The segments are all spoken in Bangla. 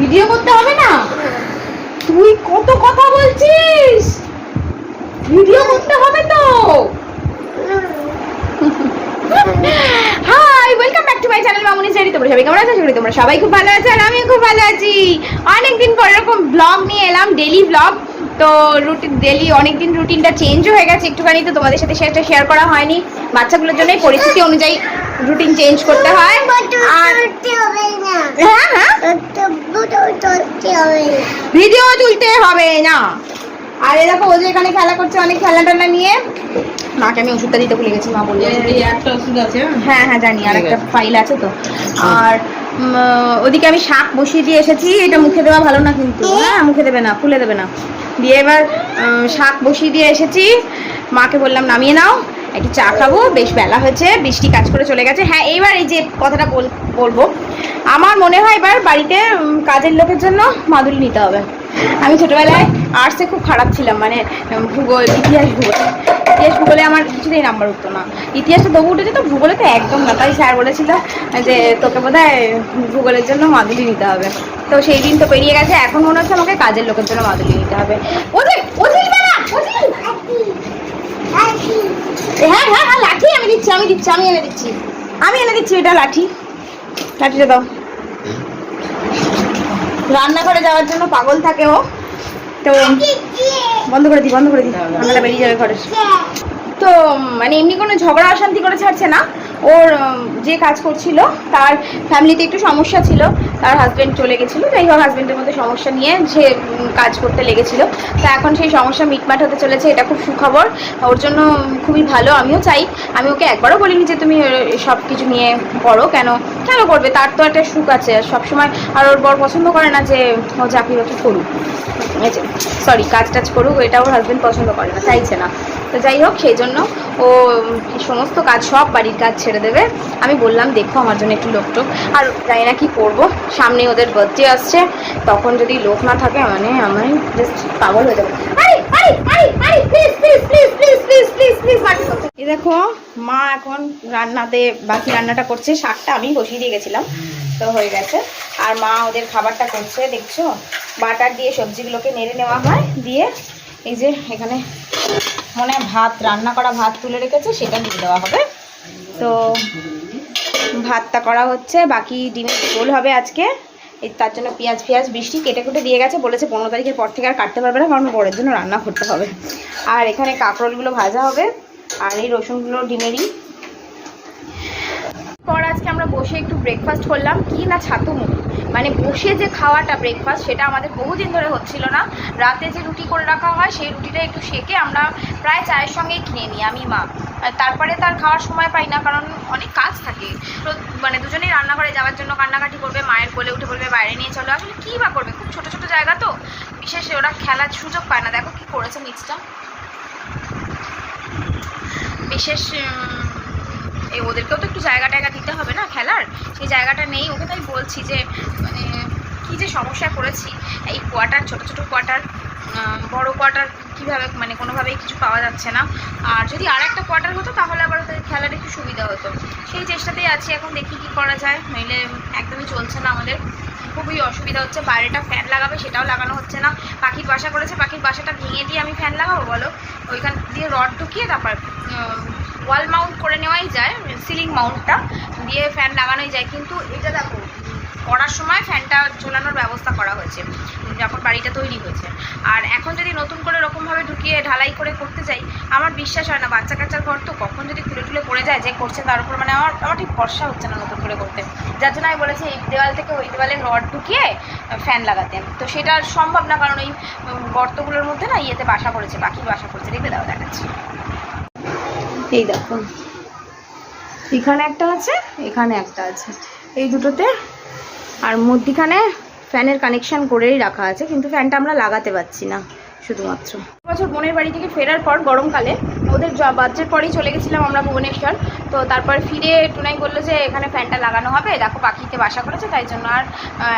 ভিডিও করতে হবে না? তুই কত কথা বলছিস? ভিডিও করতে হবে তো। Hi welcome back to my channel Mamuni সেরি। তোমরা সবাই কেমন আছো? আশা তোমরা সবাই খুব ভালো আছো আর আমিও খুব ভালো আছি। অনেকদিন পর এরকম ব্লগ নিয়ে এলাম ডেলি ব্লগ তো রুটিন ডেলি অনেকদিন রুটিনটা চেঞ্জও হয়ে গেছে। একটুখানি তো তোমাদের সাথে সেটা শেয়ার করা হয়নি। বাচ্চাগুলোর জন্য পরিস্থিতি অনুযায়ী রুটিন চেঞ্জ করতে হ্যাঁ। ভিডিও তুলতে হবে না। আর দেখো ও যে এখানে খেলা করছে অনেক খেলনা টেলনা নিয়ে। মাকে আমি ওষুধটা দিতে ভুলে গেছি মা বলল। একটা ওষুধ আছে হ্যাঁ? হ্যাঁ জানি আর একটা ফাইল আছে তো। আর ওদিকে আমি শাক বসিয়ে দিয়ে এসেছি এটা মুখে দেওয়া ভালো না কিন্তু। হ্যাঁ মুখে দেবে না ফুলে দেবে না। দিয়ে এবার শাক বসিয়ে দিয়ে এসেছি। মাকে বললাম নামিয়ে নাও। একটু চা খাব। বেশ বেলা হয়েছে, বৃষ্টি কাজ করে চলে গেছে। হ্যাঁ এইবার এই যে কথাটা বল- বলব, আমার মনে হয় এবার বাড়িতে কাজের লোকের জন্য মাদুলি নিতে হবে। আমি ছোটোবেলায় আর্টসে খুব খারাপ ছিলাম মানে ভূগোল, ইতিহাস ভূগোল। ইতিহাস, ভূগোলে আমার কিছুতেই নাম্বার উঠতো না। ইতিহাসটা তবু উঠেছে তো, ভূগোলে তো একদম না। তাই স্যার বলেছিল যে, তোকে বোধ ভূগোলের জন্য মাদুলি নিতে হবে। তো সেই দিন তো পেরিয়ে গেছে। এখন মনে হচ্ছে আমাকে কাজের লোকের জন্য মাদুলি নিতে হবে। ওদের ওদের হ্যাঁ হ্যাঁ হ্যাঁ লাঠি আমি দিচ্ছি আমি দিচ্ছি, আমি এনে দিচ্ছি। আমি এনে দিচ্ছি, এটা লাঠি। লাঠিটা দাও। রান্নাঘরে যাওয়ার জন্য পাগল থাকে ও। তো বন্ধ করে দি, বন্ধ করে দি। আমরা বেরিয়ে যাবে ঘরে। তো মানে এমনি কোনো ঝগড়া অশান্তি করে ছাড়ছে না। ওর যে কাজ করছিল তার ফ্যামিলিতে একটু সমস্যা ছিল তার হাজবেন্ড চলে গেছিল যাই হোক হাজব্যান্ডের মধ্যে সমস্যা নিয়ে উম, কাজ করতে লেগেছিল। তা এখন সেই সমস্যা মিটমাট হতে চলেছে এটা খুব সুখবর। ওর জন্য খুবই ভালো আমিও চাই। আমি ওকে একবারও বলিনি যে তুমি সব কিছু নিয়ে পড়ো কেন? কেন করবে? তার তো একটা সুখ আছে। সবসময় আর ওর বর পছন্দ করে না যে ও চাকরি বাকরি করুক। সরি কাজ টাজ করুক এটা ওর হাজবেন্ড পছন্দ করে না চাইছে না। তো যাই হোক, সেই জন্য ও সমস্ত কাজ, সব বাড়ির কাজ ছেড়ে দেবে। আমি বললাম, দেখো, আমার জন্য একটু লোক টোক আর জানি না কি করব। সামনে ওদের বার্থডে আসছে। তখন যদি লোক না থাকে মানে আমি জাস্ট পাগল হয়ে যাব। এই দেখো, মা এখন রান্নাতে, বাকি রান্নাটা করছে। শাকটা আমি বসিয়ে দিয়ে গেছিলাম, তো হয়ে গেছে। আর মা ওদের খাবারটা করছে, দেখছ? বাটার দিয়ে সবজিগুলোকে নেড়ে নেওয়া হয়, দিয়ে এই যে এখানে মনে ভাত, রান্না করা ভাত তুলে রেখেছে, সেটা দিয়ে দেওয়া হবে। তো ভাতটা করা হচ্ছে, বাকি ডিমের ঝোল হবে আজকে। এই তার জন্য পেঁয়াজ পেঁয়াজ বৃষ্টি কেটে কেটে দিয়ে গেছে, বলেছে পনেরো তারিখের পর থেকে আর কাটতে পারবে না, কারণ পরের জন্য রান্না করতে হবে। আর এখানে কাঁকরোলগুলো ভাজা হবে, আর এই রসুনগুলো ডিমেরই। পর আজকে আমরা বসে একটু ব্রেকফাস্ট করলাম। কি না ছাতু মুড়ি? মানে বসে যে খাওয়াটা ব্রেকফাস্ট সেটা আমাদের বহুদিন ধরে হচ্ছিল না। রাতে যে রুটি করে রাখা হয়, সেই রুটিটা একটু সেকে আমরা প্রায় চায়ের সঙ্গেই কিনে নিই, আমি, মা। তারপরে তার খাওয়ার সময় পাই না, কারণ অনেক কাজ থাকে। তো মানে দুজনেই রান্নাঘরে যাওয়ার জন্য কান্নাকাটি করবে, মায়ের কোলে উঠে বলবে, বাইরে নিয়ে চলো। আসলে কী বা করবে? খুব ছোটো ছোটো জায়গা তো। বিশেষ ওরা খেলার সুযোগ পায় না। দেখো কি করেছে নিচটা বিশেষ এই ওদেরকেও তো একটু জায়গা টায়গা দিতে হবে না খেলার? সেই জায়গাটা নেই। ওকে তাই বলছি যে মানে কী যে সমস্যা করেছি, এই কোয়ার্টার ছোট ছোট কোয়ার্টার বড় কোয়ার্টার কীভাবে মানে কোনোভাবেই কিছু পাওয়া যাচ্ছে না। আর যদি আর একটা কোয়ার্টার হতো, তাহলে আবার ওদের খেলার একটু সুবিধা হতো। সেই চেষ্টাতেই আছি, এখন দেখি কী করা যায়। নইলে একদমই চলছে না আমাদের। খুবই অসুবিধা হচ্ছে। বাইরেটা ফ্যান লাগাবে, সেটাও লাগানো হচ্ছে না। পাখির বাসা করেছে, পাখির বাসাটা ভেঙে দিয়ে আমি ফ্যান লাগাবো বলো? ওইখান দিয়ে রড ঢুকিয়ে তারপর ওয়াল মাউন্ট করে নেওয়াই যায় সিলিং মাউন্টটা দিয়ে ফ্যান লাগানোই যায়। কিন্তু এটা দেখো, করার সময় ফ্যানটা ঝোলানোর ব্যবস্থা করা হয়েছে, যখন বাড়িটা তৈরি হয়েছে। আর এখন যদি নতুন করে এরকমভাবে ঢুকিয়ে ঢালাই করে করতে যাই, আমার বিশ্বাস হয় না বাচ্চা কাচ্চার ঘর তো কখন যদি খুলে টুলে পড়ে যায়, যে করছে তার উপর মানে আমার আমার ঠিক ভরসা হচ্ছে না নতুন করে করতে। যার জন্য আমি বলেছি, এই দেওয়াল থেকে ওই দেওয়ালে রড ঢুকিয়ে ফ্যান লাগাতে। তো সেটা সম্ভব না, কারণ ওই গর্তগুলোর মধ্যে না ইয়েতে বাসা করেছে পাখি বাসা করেছে দেখতে দাও, দেখাচ্ছি। এই দেখো। এখানে একটা আছে, এখানে একটা আছে। এই দুটোতে আর মধ্যিখানে ফ্যানের কানেকশান করেই রাখা আছে, কিন্তু ফ্যানটা আমরা লাগাতে পারছি না, শুধুমাত্র। বছর বোনের বাড়ি থেকে ফেরার পর গরমকালে ওদের বাচ্চার পরেই চলে গেছিলাম আমরা ভুবনেশ্বর। তো তারপর ফিরে টুনাই বলল যে, এখানে ফ্যানটা লাগানো হবে। দেখো পাখিতে বাসা করেছে, তাই জন্য আর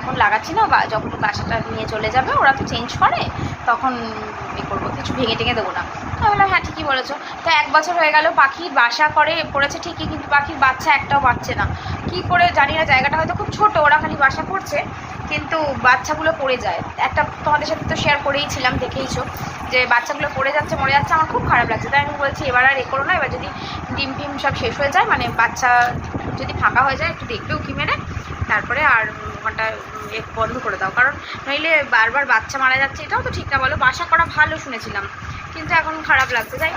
এখন লাগাচ্ছি না। বা যখন বাসাটা নিয়ে চলে যাবে, ওরা তো চেঞ্জ করে। তখন এ করব। কিছু ভেঙে টেঙে দেবো না। আমি বললাম হ্যাঁ ঠিকই বলেছ। তো এক বছর হয়ে গেল পাখির বাসা করে পড়েছে ঠিকই, কিন্তু পাখির বাচ্চা একটাও বাচ্চে না। কি করে জানি না, জায়গাটা হয়তো খুব ছোট, ওরা খালি বাসা করছে, কিন্তু বাচ্চাগুলো পড়ে যায়। একটা তোমাদের সাথে তো শেয়ার করেইছিলাম দেখেইছো। যে বাচ্চাগুলো পড়ে যাচ্ছে, মরে যাচ্ছে, আমার খুব খারাপ লাগছে। তাই আমি বলছি, এবার আর এ করো না, এবার যদি ডিম ফিম সব শেষ হয়ে যায় মানে বাচ্চা যদি ফাঁকা হয়ে যায়, একটু দেখবে উকি মেরে, তারপরে আর ঘণ্টা বন্ধ করে দাও। কারণ নইলে বারবার বাচ্চা মারা যাচ্ছে, এটাও তো ঠিক না বলো, বাসা করা ভালো শুনেছিলাম, কিন্তু এখন খারাপ লাগছে তাই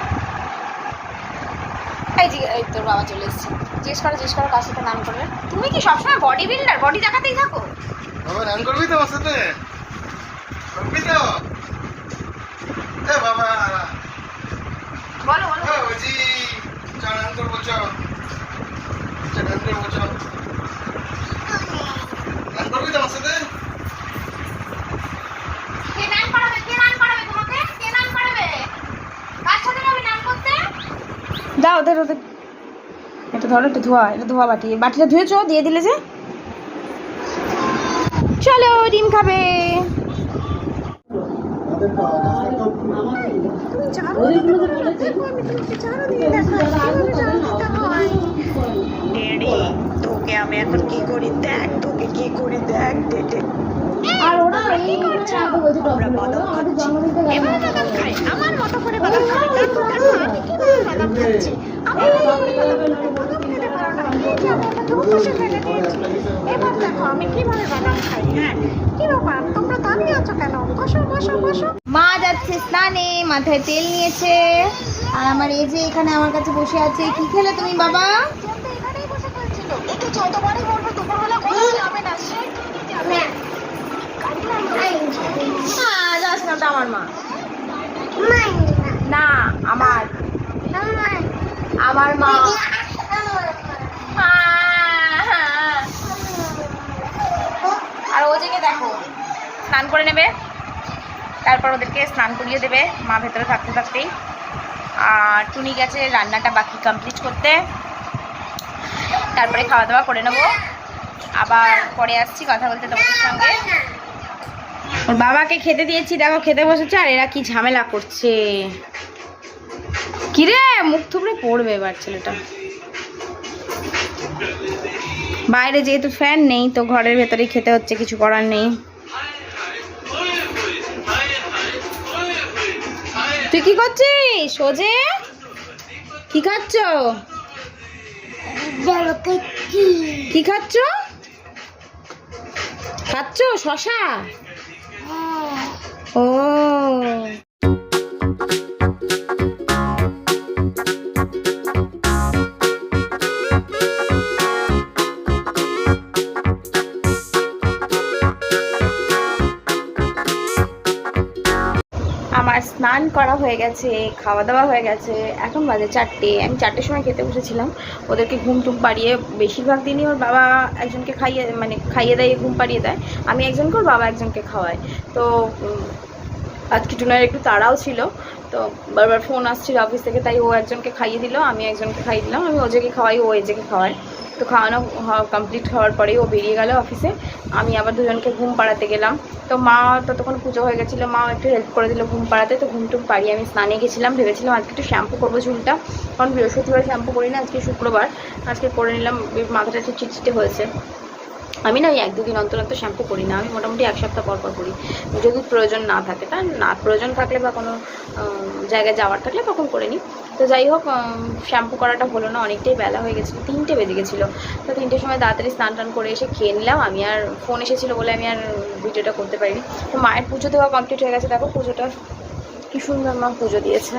এই যে, এই তোর বাবা চলে এসেছে। জিজ্ঞেস করো জিজ্ঞেস করো কার সাথে নাম করবে। তুমি কি সবসময় বডি বিল্ডার বডি দেখাতেই থাকো? বাবা রান করবি তো আমার সাথে? করবি তো? এ বাবা। বলো বলো। বলছি করব চ করব? চ করবি সাথে দাও ওদের ওদের। এটা ধরো এটা ধোয়া এটা ধোয়া বাটি। বাটিটা ধুয়েছো? দিয়ে দিলে যে? চলো ডিম খাবে। তোকে আমি এখন কি করি দেখ তোকে কি করি দেখ দেখে আর ওরা এই করছে খাচ্ছি খাই আমার মতো করে বাদাম দেখো আমি বাদাম খাচ্ছি আমি বাদাম এবার দেখো আমি কীভাবে বাদাম খাই? হ্যাঁ কি ব্যাপার? তোমরা দাঁড়িয়ে আছো কেন? বসো বসো বসো। মা যাচ্ছে স্নানে মাথায় তেল নিয়েছে। আর আমার এই যে এখানে আমার কাছে বসে আছে কি খেলে তুমি বাবা? আমার মা। না। আমার। আমার মা। আর ও জেগে দেখো? স্নান করে নেবে। তারপর ওদেরকে স্নান করিয়ে দেবে, মা ভেতরে থাকতে থাকতেই। আর টুনি গেছে রান্নাটা বাকি কমপ্লিট করতে। তারপরে খাওয়া দাওয়া করে নেব। আবার পরে আসছি কথা বলতে তোমাদের সঙ্গে। ওর বাবাকে খেতে দিয়েছি, দেখো খেতে বসেছে আর এরা কি ঝামেলা করছে। কিরে মুখ থুবড়ে পড়বে এবার ছেলেটা। বাইরে যেহেতু ফ্যান নেই, তো ঘরের ভেতরেই খেতে হচ্ছে, কিছু করার নেই। তুই কি করছিস সোজে কি খাচ্ছ? কি? খাচ্ছ? খাচ্ছ শশা? ও করা হয়ে গেছে, খাওয়া দাওয়া হয়ে গেছে। এখন বাজে চারটে, আমি চারটের সময় খেতে বসেছিলাম। ওদেরকে ঘুম টুম পাড়িয়ে বেশিরভাগ দিনই ওর বাবা একজনকে খাইয়ে মানে খাইয়ে দেয়, ঘুম পাড়িয়ে দেয়। আমি একজনকে, ওর বাবা একজনকে খাওয়াই তো আজকে টুনার একটু তাড়াও ছিল। তো বারবার ফোন আসছিল অফিস থেকে, তাই ও একজনকে খাইয়ে দিল, আমি একজনকে খাইয়ে দিলাম। আমি ওজেকে খাওয়াই, ও এজেকে খাওয়াই তো খাওয়ানো কমপ্লিট হওয়ার পরেই ও বেরিয়ে গেল অফিসে আমি আবার দুজনকে ঘুম পাড়াতে গেলাম। তো মা ততক্ষণ পুজো হয়ে গেছিল, মা একটু হেল্প করে দিল ঘুম পাড়াতে। তো ঘুম টুম পাড়িয়ে আমি স্নানে গেছিলাম, ভেবেছিলাম আজকে একটু শ্যাম্পু করব চুলটা। কারণ বৃহস্পতিবার শ্যাম্পু করি না আজকে শুক্রবার। আজকে করে নিলাম, মাথাটা একটু চিটচিটে হয়েছে। আমি না ওই এক দুদিন অন্তর অন্তর শ্যাম্পু করি না, আমি মোটামুটি এক সপ্তাহ পর পর করি। যদি প্রয়োজন না থাকে, তা না, প্রয়োজন থাকলে বা কোনো জায়গায় যাওয়ার থাকলে তখন করে নিই। তো যাই হোক শ্যাম্পু করাটা হলো না, অনেকটাই বেলা হয়ে গেছিল, তিনটে বেজে গেছিল। তো তিনটের সময় তাড়াতাড়ি স্নান টান করে এসে খেয়ে নিলাম। আমি আর ফোন এসেছিল বলে আমি আর ভিডিওটা করতে পারিনি। তো মায়ের পুজো দেওয়া কমপ্লিট হয়ে গেছে। দেখো পুজোটা কি সুন্দর মা পুজো দিয়েছে।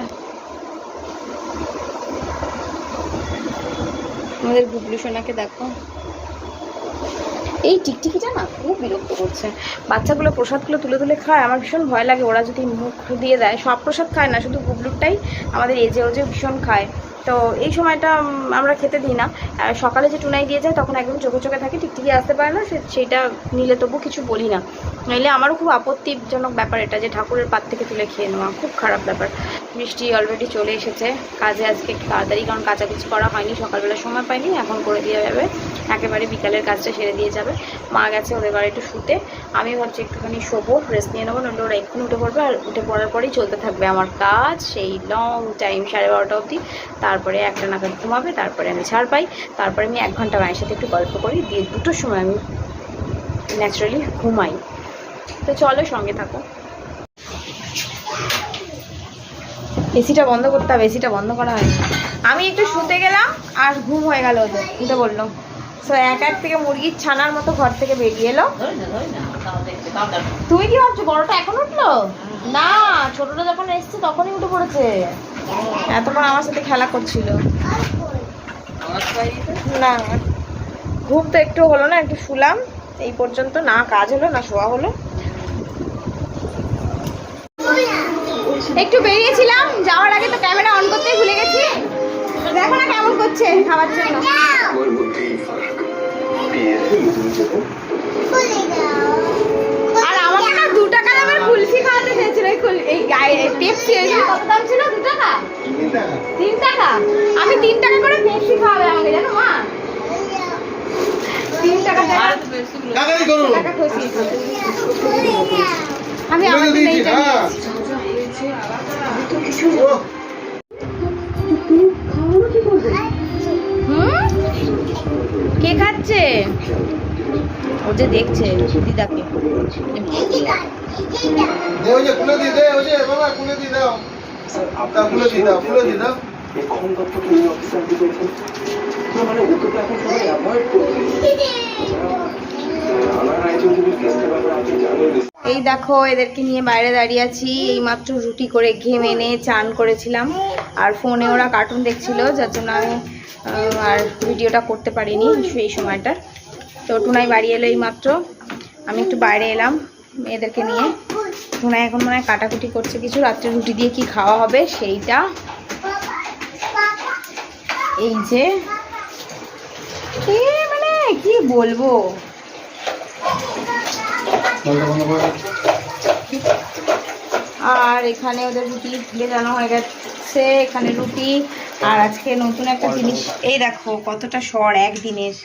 আমাদের গুবলু সোনাকে দেখো। এই টিকটিকিটা না খুব বিরক্ত করছে। বাচ্চাগুলো প্রসাদগুলো তুলে তুলে খায়, আমার ভীষণ ভয় লাগে ওরা যদি মুখ দিয়ে দেয়। সব প্রসাদ খায় না, শুধু গুবলুরটাই আমাদের এজে ওজে ভীষণ খায়। তো এই সময়টা আমরা খেতে দিই না। সকালে যে টুনাই দিয়ে যায়, তখন একদম চোখে চোখে থাকে, টিকটিকি আসতে পারে না, সে- সেইটা নিলে তবু কিছু বলি না। নইলে আমারও খুব আপত্তিজনক ব্যাপার এটা যে ঠাকুরের পাত থেকে তুলে খেয়ে নেওয়া, খুব খারাপ ব্যাপার। বৃষ্টি অলরেডি চলে এসেছে, কাজে আজকে একটু তাড়াতাড়ি, কারণ কাচাকুচি করা হয়নি, সকালবেলা সময় পাইনি, এখন করে দেওয়া যাবে। একেবারে বিকালের কাজটা সেরে দিয়ে যাবে। মা গেছে ওদের বাড়ি একটু শুতে। আমি ভাবছি একটুখানি শোবো রেস্ট নিয়ে নেব, নইলে ওরা এক্ষুনি উঠে পড়বে আর উঠে পড়ার পরেই চলতে থাকবে আমার কাজ। সেই লং টাইম সাড়ে বারোটা অবধি। তারপরে একটা নাগাদ ঘুমাবে, তারপরে আমি ছাড় পাই। তারপরে আমি এক ঘণ্টা মায়ের সাথে একটু গল্প করি, দিয়ে দুটোর সময় আমি ন্যাচারালি ঘুমাই। তো চলো সঙ্গে থাকো। এসিটা বন্ধ করতে হবে, এসিটা বন্ধ করা হয়নি। আমি একটু শুতে গেলাম আর ঘুম হয়ে গেল ওদের শুতে বলল তো এক এক থেকে মুরগির ছানার মতো ঘর থেকে বেরিয়ে এলো। তুমি কি ভাবছ বড়টা এখন উঠল? না ছোটটা যখন এসছে তখনই উঠে পড়েছে। এতক্ষণ আমার সাথে খেলা করছিল। না ঘুম তো একটু হলো না একটু শুলাম। এই পর্যন্ত না কাজ হলো না শোয়া হলো। একটু বেরিয়েছিলাম যাওয়ার আগে তো ক্যামেরা অন করতেই ভুলে গেছি। দেখো না কেমন করছে খাওয়ার জন্য। আর আমাকে না দু টাকা দামের কুলফি খাওয়াতে চেয়েছিল। এই গায়ে পেপসি এগুলো কত দাম ছিল? দু টাকা? তিন টাকা? আমি তিন টাকা করে পেপসি খাওয়াবে আমাকে জানো মা? তিন টাকা টাকা কাকারি করো। টাকা খসিয়েছে আমি আমার এইটা হ্যাঁ? কে খাচ্ছে? ও যে দেখছে দিদাকে। দে ওই যে খুলে দি দে ওই যে বাবা খুলে দি দাও। দাও খুলে দি দাও খুলে দি দাও। এই দেখো এদেরকে নিয়ে বাইরে দাঁড়িয়ে আছি। এই মাত্র রুটি করে ঘেমে এনে চান করেছিলাম। আর ফোনে ওরা কার্টুন দেখছিল যার জন্য আমি আর ভিডিওটা করতে পারিনি সেই সময়টা তো টুনাই বাড়ি এলো এই মাত্র আমি একটু বাইরে এলাম মেয়েদেরকে নিয়ে। টুনাই এখন মনে হয় কাটাকুটি করছে কিছু। রাত্রে রুটি দিয়ে কি খাওয়া হবে সেইটা। এই যে মানে কি বলব। আর এখানে ওদের রুটি ভেজানো হয়ে গেছে এখানে রুটি। আর আজকে নতুন একটা জিনিস। এই দেখো কতটা সর একদিনের।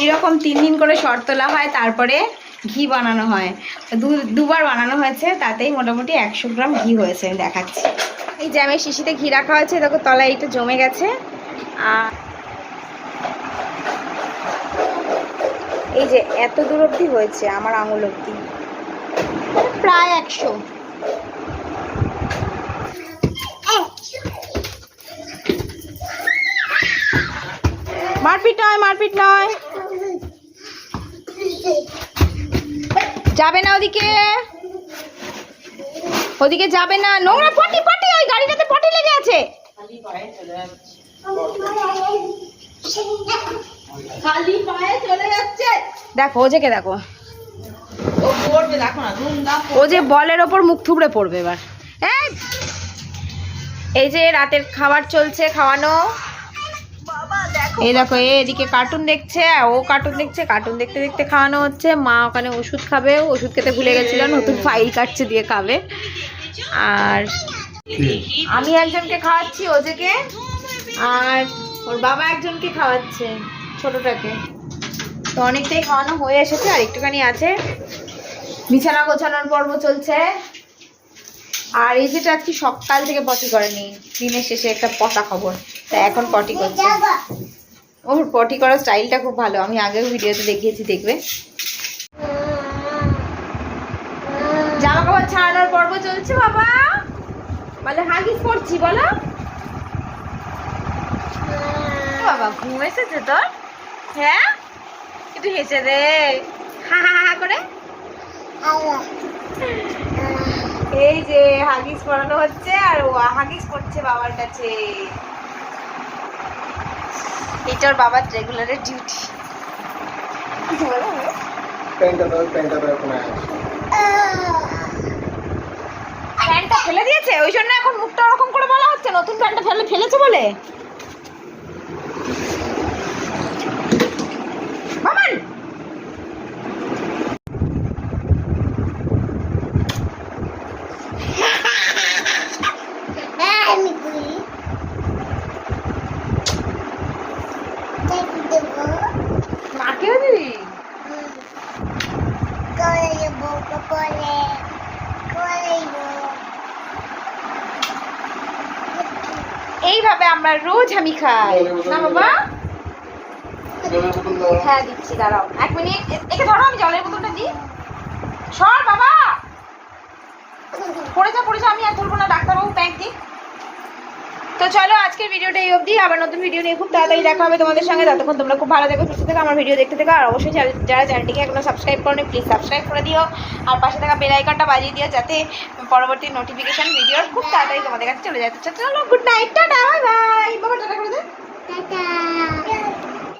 এইরকম তিন দিন করে সর তোলা হয়, তারপরে ঘি বানানো হয়। দুবার বানানো হয়েছে, তাতেই মোটামুটি একশো গ্রাম ঘি হয়েছে দেখাচ্ছি। এই জ্যামের শিশিতে ঘি রাখা হয়েছে, দেখো তলায় এইটা জমে গেছে। আর এই যে এত দূর অবধি হয়েছে, আমার আঙুল অবধি। প্রায় একশো। মারপিট নয় মারপিট নয়। যাবে না ওদিকে। ওদিকে যাবে না। নোংরা পটি পটি ওই গাড়িটাতে পটি লেগে আছে। খালি পায়ে চলে যাচ্ছে। দেখো ওজেকে দেখো। ও যে বলের ওপর মুখ থুবড়ে পড়বে এবার! এই যে রাতের খাবার চলছে খাওয়ানো। এই দেখো এদিকে কার্টুন দেখছে ও কার্টুন দেখছে কার্টুন দেখতে দেখতে খাওয়ানো হচ্ছে। মা ওখানে ওষুধ খাবে ওষুধ খেতে ভুলে গেছিল নতুন ফাইল কাটছে দিয়ে খাবে। আর আমি একজনকে খাওয়াচ্ছি ওজেকে আর ওর বাবা একজনকে খাওয়াচ্ছে ছোটটাকে। তো অনেকটাই খাওয়ানো হয়ে এসেছে আর একটুখানি আছে। বিছানা গোছানোর পর্ব চলছে। আর এই যেটা আজকে সকাল থেকে পটি করেনি দিনের শেষে একটা পটা খবর। তা এখন পটি করছে। ওর পটি করার স্টাইলটা খুব ভালো। আমি আগেও ভিডিওতে দেখিয়েছি, দেখবে? জামা কাপড় ছাড়ানোর পর্ব চলছে বাবা। বলে হাগিস পড়ছি বলো। বাবা, ঘুম এসেছে তোর? হ্যাঁ? একটু হেসে দে। হা হা হা করে। এই যে হাগিস পড়ানো হচ্ছে আর ও হাগিস পড়ছে বাবার কাছে। এটা ওর বাবার রেগুলারের ডিউটি কিছু বলো প্যান্টটা দাও প্যান্টটা দাও কোনো প্যান্টটা ফেলে দিয়েছে? ওই জন্য এখন মুখটা ওরকম করে বলা হচ্ছে নতুন প্যান্টটা ফেলে ফেলেছে বলে মামান নাকেও দিবি এইভাবে আমরা রোজ আমি খাই না বাবা? হ্যাঁ দিচ্ছি, দাঁড়াও। এক মিনিট। একে ধরো, আমি জলের বোতলটা দিই। সর বাবা! পড়ে যা পড়ে যা, আমি আর ধরবো না, ডাক্তারবাবু প্যাক দিই তো চলো, আজকের ভিডিওটা এই অবধি। আবার নতুন ভিডিও নিয়ে খুব তাড়াতাড়ি দেখা হবে তোমাদের সঙ্গে। ততক্ষণ তোমরা খুব ভালো দেখো সুস্থ থেকে, আমার ভিডিও দেখতে থাকো। আর অবশ্যই যারা- চ্যানেলটিকে এখনও সাবস্ক্রাইব করনি প্লিজ সাবস্ক্রাইব করে দিও। আর পাশে থাকা বেল আইকনটা বাজিয়ে দিও, যাতে পরবর্তী নোটিফিকেশন ভিডিও খুব তাড়াতাড়ি তোমাদের কাছে চলে যাচ্ছে চলো good night tata bye bye বাবা, টাটা করে